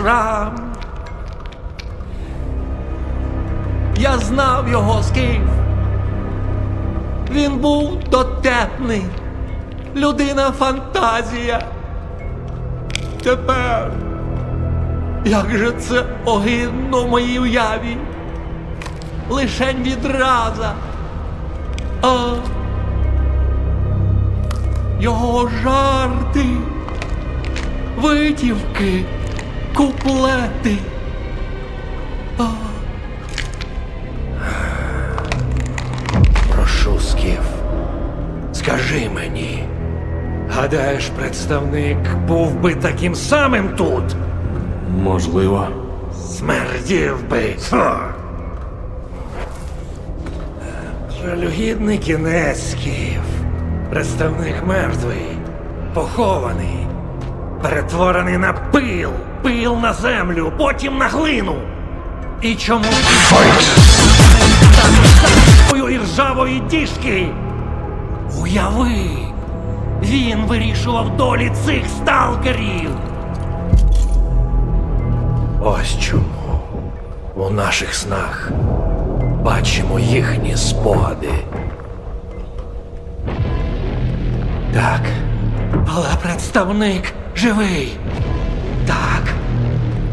шрам. Я знав його скіф. Він був дотепний, людина фантазія. Тепер, як же це огидно в моїй уяві, лишень відраза. А його жарти, витівки, куплети. А. Прошу, Скіф, скажи мені. Гадаєш, представник був би таким самим тут? Можливо. Смердів би. Ха. Жалюгідний кінець, Скіф. Представник мертвий, похований, перетворений на пил, пил на землю, потім на глину. І чому і ржавої діжки? Уяви, він вирішував долі цих сталкерів. Ось чому у наших снах бачимо їхні спогади. Так, але представник живий. Так.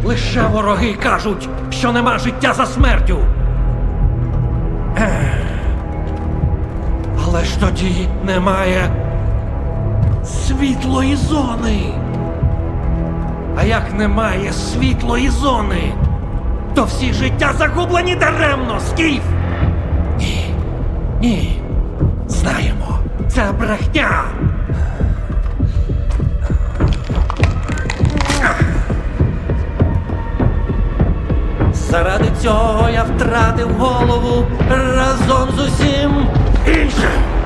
Лише вороги кажуть, що нема життя за смертю. Але ж тоді немає світлої зони. А як немає світлої зони, то всі життя загублені даремно, скіф. Ні. Ні. Знаємо. Це брехня. Заради цього я втратив голову разом з усім іншим.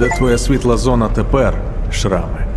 Де твоя світла зона тепер, шрами?